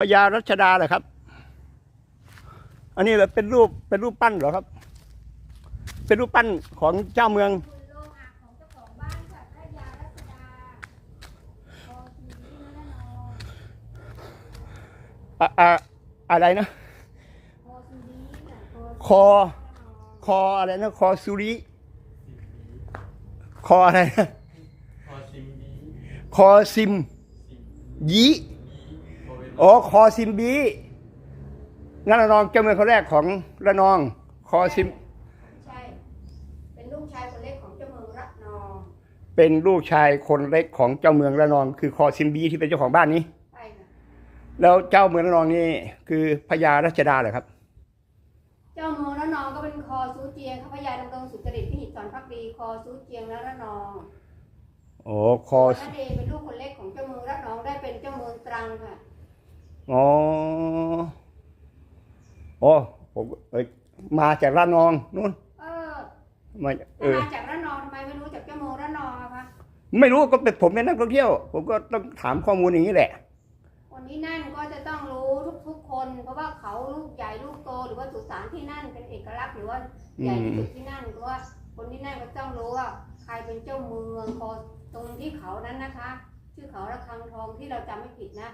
พญารัชดาเหรอครับ อันนี้เป็นรูปเป็นรูปปั้นเหรอครับ เป็นรูปปั้นของเจ้าเมือง อะอะไรนะ คอ คออะไรนะ คอสุริ คออะไรนะ คอซิมยี อ๋อคอซิมบีนั่นระนองเจ้าเมืองคนแรกของระนอง คอซิม ใช่ เป็นลูกชายคนเล็กของเจ้าเมืองระนอง เป็นลูกชายคนเล็กของเจ้าเมืองระนอง คือคอซิมบีที่เป็นเจ้าของบ้านนี้ ใช่ค่ะ แล้วเจ้าเมืองระนองนี่คือพญารัชดาเหรอครับ เจ้าเมืองระนองก็เป็นคอซูเจียงข้าพยาดำรงสุจริตพิหิตสอนพักดี คอซูเจียงและระนอง โอ้คอ พระเดชเป็นลูก อ๋อโอ้ผมเอ้ยมาจากระนองนู่นเออมาเอถ้าอมาจากระนองทำไมไม่รู้จักเจ้าเมืองระนองอะคะไม่รู้ก็เป็นผมเป็นนักท่องเที่ยว ผมก็ต้องถามข้อมูลอย่างนี้แหละคนที่นั่นก็จะต้องรู้ทุกๆคน เพราะว่าเขาลูกใหญ่ลูกโตหรือว่าสุสานที่นั่นเป็นเอกลักษณ์หรือว่าใหญ่ที่สุดที่นั่นเพราะว่าคนที่นั่นก็ต้องรู้ว่าใครเป็นเจ้าเมืองพอตรงที่เขานั้นนะคะ ชื่อเขาระฆังทองที่เราจำไม่ผิดนะ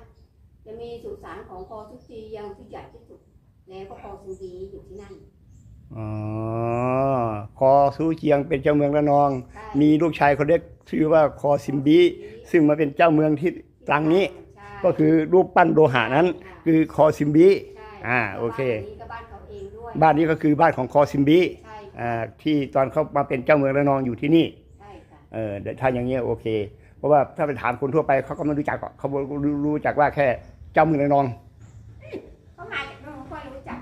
จะมีสุสานของพอทุจียังที่ใหญ่ที่สุด แล้วก็พอซินดีอยู่ที่นั่น อ๋อคอซูเจียงเป็นเจ้าเมืองระนอง ใช่ มีลูกชายคนเล็กชื่อว่าคอซิมบีซึ่งมาเป็นเจ้าเมืองที่ตรังนี้ ใช่ก็คือรูปปั้นโลหะนั้น คือคอซิมบี ใช่อ่าโอเค บ้านนี้ก็บ้านเขาเองด้วยบ้านนี้ก็คือบ้านของคอซิมบีใช่อ่าที่ตอนเขามาเป็นเจ้าเมืองระนองอยู่ที่นี่ ใช่ค่ะเออเดี๋ยวถ้าอย่างเงี้ยโอเค เพราะว่าถ้าไปถามคนทั่วไปเขาก็ไม่รู้จักหรอกเขารู้รู้จักว่าแค่ เจ้าเมืองระนองเขามาจากเมืองค่อยรู้จัก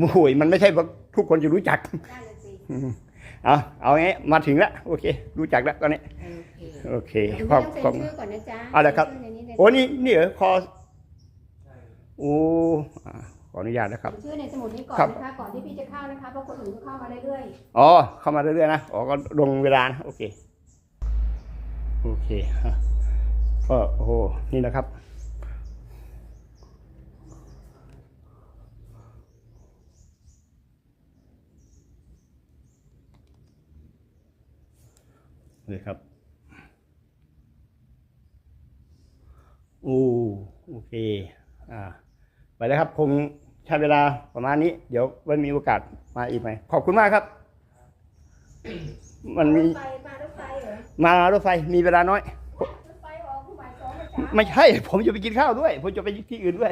โอ้ยมันไม่ใช่ว่าทุกคนจะรู้จักนั่นเลยสิเอาเอาไงมาถึงแล้วโอเค รู้จักแล้วตอนนี้โอเคโอเคเดี๋ยวขอบต้องเซ็นขอบชื่อก่อนนะจ๊ะเอาเลยครับ เซ็นชื่ในนี้เลยโอ้นี่นี่เหรอคอโอ้อ่าขออนุญาตนะครับ เซ็นชื่อในสมุดนี้ก่อนครับ นะคะ ก่อนที่พี่จะเข้านะคะ เพราะคนอื่นเขาเข้ามาเรื่อยอ๋อเข้ามาเรื่อยๆนะอ๋อก็ลงเวลานะโอเคโอเคฮะก็โอ้โหนี่นะครับ เลยครับ โอ้โอเค อ่า ไปแล้วครับ คงใช้เวลาประมาณนี้ เดี๋ยววันมีโอกาสมาอีกไหม ขอบคุณมากครับๆมันมีรถไฟมารถไฟเหรอมารถไฟมีเวลาน้อย รถไฟออกผู้บ่ายสองนะจ๊ะ ไม่ใช่ ผมจะไปกินข้าวด้วย ผมจะไปที่อื่นด้วย